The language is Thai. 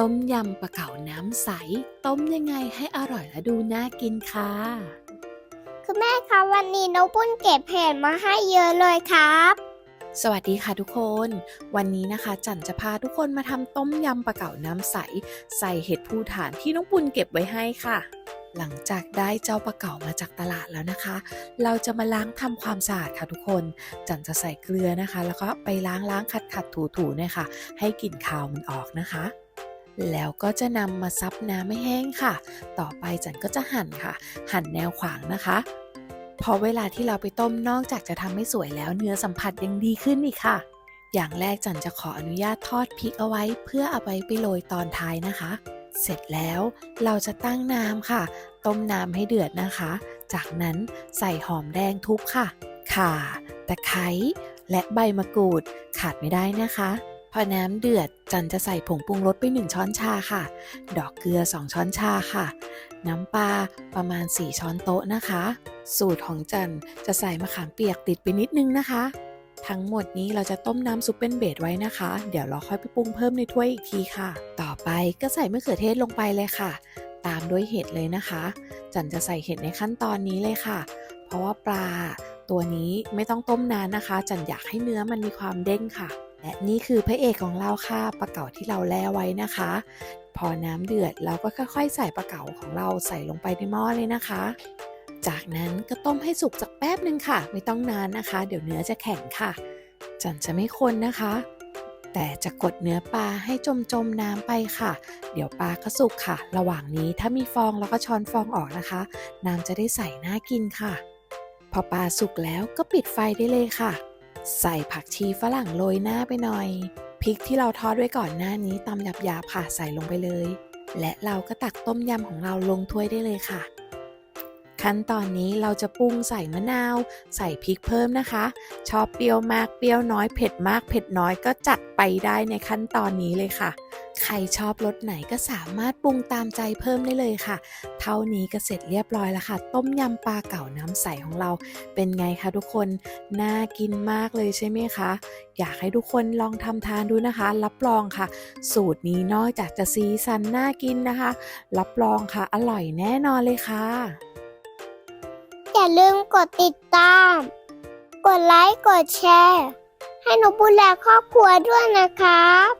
ต้มยำปลาเก๋าน้ำใส ต้มยังไงให้อร่อยและดูน่ากินค่ะ คุณแม่คะวันนี้น้องปุ้นเก็บเห็ดมาให้เยอะเลยครับ สวัสดีค่ะทุกคน วันนี้นะคะ จันจะพาทุกคนมาทำต้มยำปลาเก๋าน้ำใส ใส่เห็ดภูฐานที่น้องปุณเก็บไว้ให้ค่ะ หลังจากได้เจ้าปลาเก๋ามาจากตลาดแล้วนะคะ เราจะมาล้างทำความสะอาดค่ะทุกคน จันจะใส่เกลือนะคะ แล้วก็ไปล้างล้างขัดขัดถูถูๆเนี่ยค่ะ ให้กลิ่นคาวมันออกนะคะ แล้วก็จะนำมาซับน้ำไม่แห้งค่ะ ต่อไปจันก็จะหั่นค่ะ หั่นแนวขวางนะคะพอเวลาที่เราไปต้มนอกจากจะทำให้สวยแล้วเนื้อสัมผัสยังดีขึ้นอีกค่ะ อย่างแรกจันจะขออนุญาตทอดพริกเอาไว้ เพื่อเอาไปไปโรยตอนท้ายนะคะ เสร็จแล้วเราจะตั้งน้ำค่ะ ต้มน้ำให้เดือดนะคะ จากนั้นใส่หอมแดงทุบค่ะ ข่า ตะไคร้และใบมะกรูดขาดไม่ได้นะคะ พอน้ำเดือดจันจะใส่ผงปรุงรสไป1ช้อนชาค่ะ ดอกเกลือ 2 ช้อนชาค่ะ น้ำปลาประมาณ 4 ช้อนโต๊ะนะคะ สูตรของจันจะใส่มะขามเปียกติดไปนิดนึงนะคะ ทั้งหมดนี้เราจะต้มน้ำซุปเป็นเบสไว้นะคะ เดี๋ยวเราค่อยไปปรุงเพิ่มในถ้วยอีกทีค่ะ ต่อไปก็ใส่มะเขือเทศลงไปเลยค่ะ ตามด้วยเห็ดเลยนะคะ จันจะใส่เห็ดในขั้นตอนนี้เลยค่ะ เพราะว่าปลาตัวนี้ไม่ต้องต้มนานนะคะ จันอยากให้เนื้อมันมีความเด้งค่ะ และนี่คือพระเอกของเราค่ะปลาเก๋าที่เราแล่ไว้นะคะ พอน้ำเดือดเราก็ค่อยๆ ใส่ปลาเก๋าของเราใส่ลงไปในหม้อเลยนะคะ จากนั้นก็ต้มให้สุกสักแป๊บหนึ่งค่ะ ไม่ต้องนานนะคะ เดี๋ยวเนื้อจะแข็งค่ะ จันจะไม่คนนะคะ แต่จะกดเนื้อปลาให้จมจมๆน้ำไปค่ะ เดี๋ยวปลาก็สุกค่ะ ระหว่างนี้ถ้ามีฟองเราก็ช้อนฟองออกนะคะ น้ำจะได้ใส่น่ากินค่ะ พอปลาสุกแล้วก็ปิดไฟได้เลยค่ะ ใส่ผักชีฝรั่งโรยหน้าไปหน่อย พริกที่เราทอดไว้ก่อนหน้านี้ตำหยาบๆค่ะใส่ลงไปเลย และเราก็ตักต้มยำของเราลงถ้วยได้เลยค่ะ ขั้นตอนนี้เราจะปรุงใส่มะนาว ใส่พริกเพิ่มนะคะ ชอบเปรี้ยวมากเปรี้ยวน้อยเผ็ดมากเผ็ดน้อยก็จัดไปได้ในขั้นตอนนี้เลยค่ะ ใครชอบรสไหนก็สามารถปรุงตามใจเพิ่มได้เลยค่ะ เท่านี้ก็เสร็จเรียบร้อยแล้วค่ะ ต้มยำปลาเก๋าน้ำใสของเรา เป็นไงคะทุกคน น่ากินมากเลยใช่ไหมคะ อยากให้ทุกคนลองทำทานดูนะคะ รับรองค่ะ สูตรนี้นอกจากจะซีซันน่ากินนะคะ รับรองค่ะ อร่อยแน่นอนเลยค่ะ อย่าลืมกดติดตาม กดไลค์ กดแชร์ ให้หนูบุญและครอบครัวด้วยนะครับ